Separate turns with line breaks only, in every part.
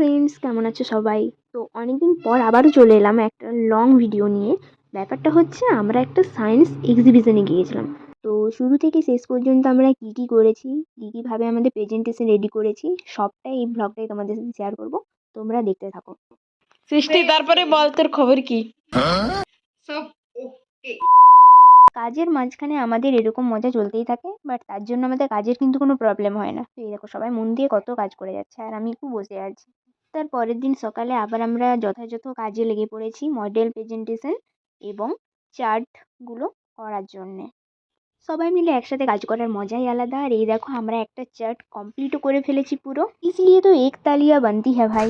Friends কেমন আছো সবাই? তো অনেকদিন পর আবারও চলে এলাম একটা লং ভিডিও নিয়ে। ব্যাপারটা হচ্ছে আমরা একটা সায়েন্স এক্সিবিশনে গিয়েছিলাম। তো শুরু থেকে শেষ পর্যন্ত আমরা কী কী করেছি কী কীভাবে আমাদের প্রেজেন্টেশন রেডি করেছি সবটাই এই ব্লগটাই তোমাদের সাথে শেয়ার করব। তোমরা দেখতে থাকো।
সৃষ্টি তারপরে বল তোর খবর কি? সব
কাজের মাঝখানে আমাদের এরকম মজা চলতেই থাকে বাট তার জন্য আমাদের কাজের কিন্তু কোনো প্রবলেম হয় না। তো এই দেখো সবাই মন দিয়ে কত কাজ করে যাচ্ছে আর আমি একটু বসে আছি। তার পরের দিন সকালে আবার আমরা যথাযথ কাজে লেগে পড়েছি মডেল প্রেজেন্টেশন এবং চার্টগুলো করার জন্যে। সবাই মিলে একসাথে কাজ করার মজাই আলাদা। আর এই দেখো আমরা একটা চার্ট কমপ্লিটও করে ফেলেছি পুরো। ইসলিয়ে তো এক তালিয়া বানতি হ্যাঁ ভাই।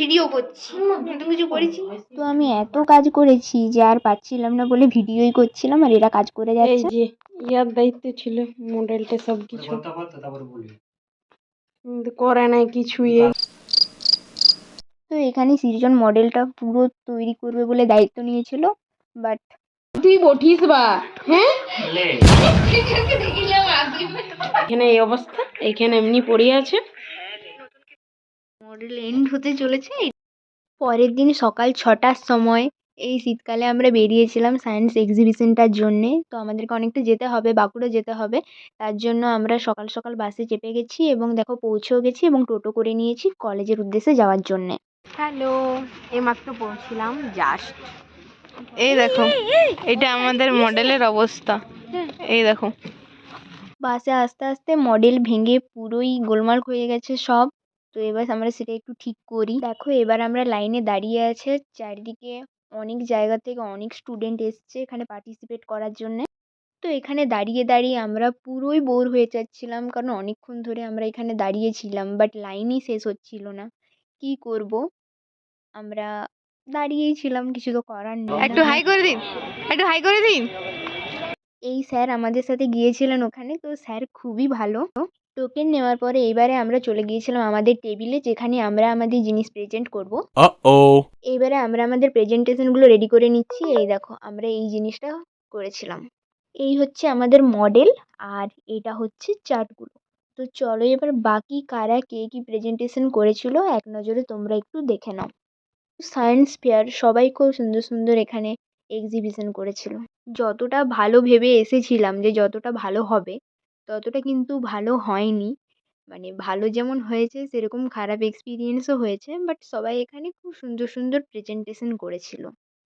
ভিডিও করছি। কিছু করেছি? তো আমি এত কাজ করেছি যে আর পাচ্ছিলাম না বলে ভিডিওই করছিলাম আর এরা কাজ করে যাচ্ছে।
যে ইয়ার দায়িত্ব ছিল মডেলটা সব কিছু
কথা বলতে তারপরে বলি
কিন্তু করে নাই কিছুই।
তো এখানে সৃজন মডেলটা পুরো তৈরি করবে বলে দায়িত্ব নিয়েছিল বাট
তুই বঠিস বা হ্যাঁ? এখানে এই অবস্থা এখানে এমনি পড়ে আছে।
মডেল এন্ড হতে চলেছে। পরের দিন সকাল ছটার সময় এই শীতকালে আমরা বেরিয়েছিলাম সায়েন্স এক্সিবিশনটার জন্যে। তো আমাদেরকে অনেকটা যেতে হবে বাঁকুড়া যেতে হবে। তার জন্য আমরা সকাল সকাল বাসে চেপে গেছি এবং দেখো পৌঁছেও গেছি এবং টোটো করে নিয়েছি কলেজের উদ্দেশ্যে যাওয়ার জন্যে।
হ্যালো এইমাত্র পৌঁছলাম জাস্ট এই দেখো এটা আমাদের মডেলের অবস্থা। এই দেখো।
বাসে আস্তে আস্তে মডেল ভেঙে পুরোই গোলমাল হয়ে গেছে সব। তো এবার আমরা সেটা একটু ঠিক করি। দেখো এবার আমরা লাইনে দাঁড়িয়ে আছে চারিদিকে অনেক জায়গা থেকে অনেক স্টুডেন্ট এসছে এখানে পার্টিসিপেট করার জন্যে। তো এখানে দাঁড়িয়ে দাঁড়িয়ে আমরা পুরোই বোর হয়ে যাচ্ছিলাম কারণ অনেকক্ষণ ধরে আমরা এখানে দাঁড়িয়েছিলাম বাট লাইনই শেষ হচ্ছিল না। কী করব? আমরা দাঁড়িয়েই ছিলাম কিছু তো করার নেই।
একটু হাই করে দিন একটু হাই করে দিন।
এই স্যার আমাদের সাথে গিয়েছিলেন ওখানে তো স্যার খুবই ভালো। টোকেন নেওয়ার পরে এবারে আমরা চলে গিয়েছিলাম আমাদের টেবিলে যেখানে আমরা আমাদের জিনিস প্রেজেন্ট করব।
Uh-oh.
এইবারে আমরা আমাদের প্রেজেন্টেশনগুলো রেডি করে নিচ্ছি। এই দেখো আমরা এই জিনিসটা করেছিলাম। এই হচ্ছে আমাদের মডেল আর এটা হচ্ছে চার্টগুলো তো চলো এবার বাকি কারা কে কী প্রেজেন্টেশন করেছিল এক নজরে তোমরা একটু দেখে নাও। সায়েন্স ফেয়ার সবাই খুব সুন্দর সুন্দর এখানে এক্সিবিশন করেছিল। যতটা ভালো ভেবে এসেছিলাম যে যতটা ভালো হবে ততটা কিন্তু ভালো হয়নি। মানে ভালো যেমন হয়েছে সেরকম খারাপ এক্সপিরিয়েন্সও হয়েছে বাট সবাই এখানে খুব সুন্দর সুন্দর প্রেজেন্টেশন করেছিল।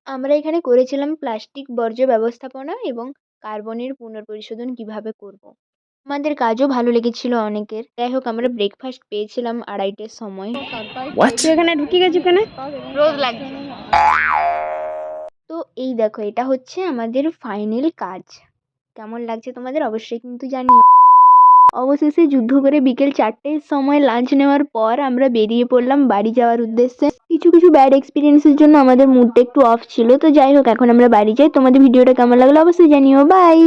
আমরা এখানে করেছিলাম প্লাস্টিক বর্জ্য ব্যবস্থাপনা এবং কার্বনের পুনর্পরিশোধন কীভাবে করব। আমাদের কাজও ভালো লেগেছিল অনেকের। যাই হোক আমরা ব্রেকফাস্ট পেয়েছিলাম আড়াইটের সময়?
এখানে ঢুকে গেছি কেনে?
রোজ লাগছে। তো এই দেখো এটা হচ্ছে আমাদের ফাইনাল কাজ। কেমন লাগছে তোমাদের? অবশ্যই কিন্তু জানিও। অবশেষে যুদ্ধ করে বিকেল চারটের সময় লাঞ্চ নেওয়ার পর আমরা বেরিয়ে পড়লাম বাড়ি যাওয়ার উদ্দেশ্যে। কিছু কিছু ব্যাড এক্সপিরিয়েন্সের জন্য আমাদের মুডটা একটু অফ ছিল। তো যাই হোক, এখন আমরা বাড়ি যাই। তোমাদের ভিডিওটা কেমন লাগল অবশ্যই জানিও। বাই